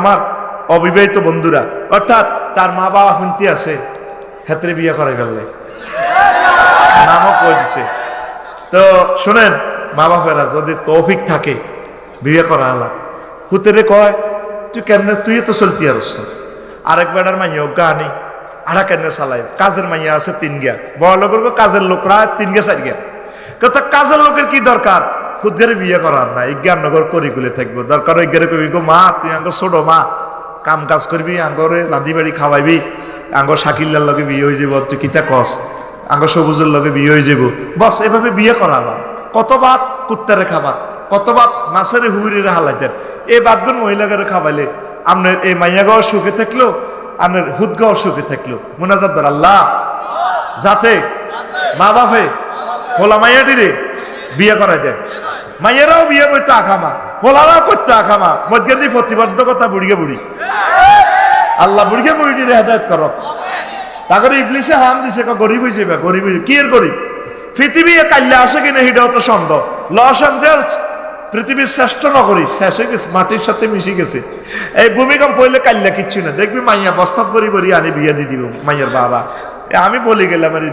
আমার অবিবাহিত বন্ধুরা, অর্থাৎ তার মা বাবা শুনতে আছে ক্ষেত্রে বিয়ে করে ফেললে। নামও কয়ে দিছে। তো শোনেন মা বাপেরা যদি তৌফিক থাকে, বিয়ে করা আলা। হুতেরে কয়, তুই কেমনে তুই তো চলতি আর আরেক বেড়ার মাইয়া গানি, আড়া কেন চালাই কাজের মাইয়া আছে তিন গিয়া। বড় লোকের কাজের লোকরা তিন গিয়া চার গিয়া। কাজের লোকের কি দরকার? খুদগারে বিয়ে করার না করি গুলে থাকব। দরকার ইজ্ঞারে কবি গো মা, তুই আঙ্গ ছোট মা, কাম কাজ করবি, আঙ্গরে রাঁধি বাড়ি খাওয়াইবি আঙ্গর শাকিল্লার লগে বিয়ে হয়ে যাব তুই কিতা কস আঙ্গর সবুজের লগে বিয়ে হয়ে যাব বস, এভাবে বিয়ে করালাম কত ভাত কুত্তারে খাবা কত ভাত মাছের হুইরে হালাইতেন এই বাদগুন মহিলাকে খাবাইলে আপনার এই মাইয়াগাও সুখে থাকল আপনার হুদগাও সুখে থাকল। মুনাজাত ধর, আল্লাহ। যাতে মা বাপে হোলা মাইয়াটিরে বিয়ে করাই দেয় মাইয়েরাও বিয়ে করতে আখামা হোলারাও করতে আখামা মধ্যে দিয়ে প্রতিবদ্ধকতা বুড়িয়ে বুড়ি। আল্লাহ বুড়িয়ে বুড়িটিরে হেদায়ত করো। তারপরে ইবলিসে হাম দিছে গরিব হয়েছে গরিব হয়েছে কি এর গরিব? পৃথিবী কাল্লা আসে কিনা হিটাও তো সন্দেহ। লস অ্যাঞ্জেলস পৃথিবীর শ্রেষ্ঠ নগরী, শেষ হয়ে গেছে, মাটির সাথে মিশে গেছে। এই ভূমিকম্প হইলে কাল্লা কিচ্ছু না। দেখবি মাইয়া বস্তাত বরি বরি আনি বিয়ে দিয়ে দিব, মাইয়ার বাবা। আমি বলে গেলাম, আরে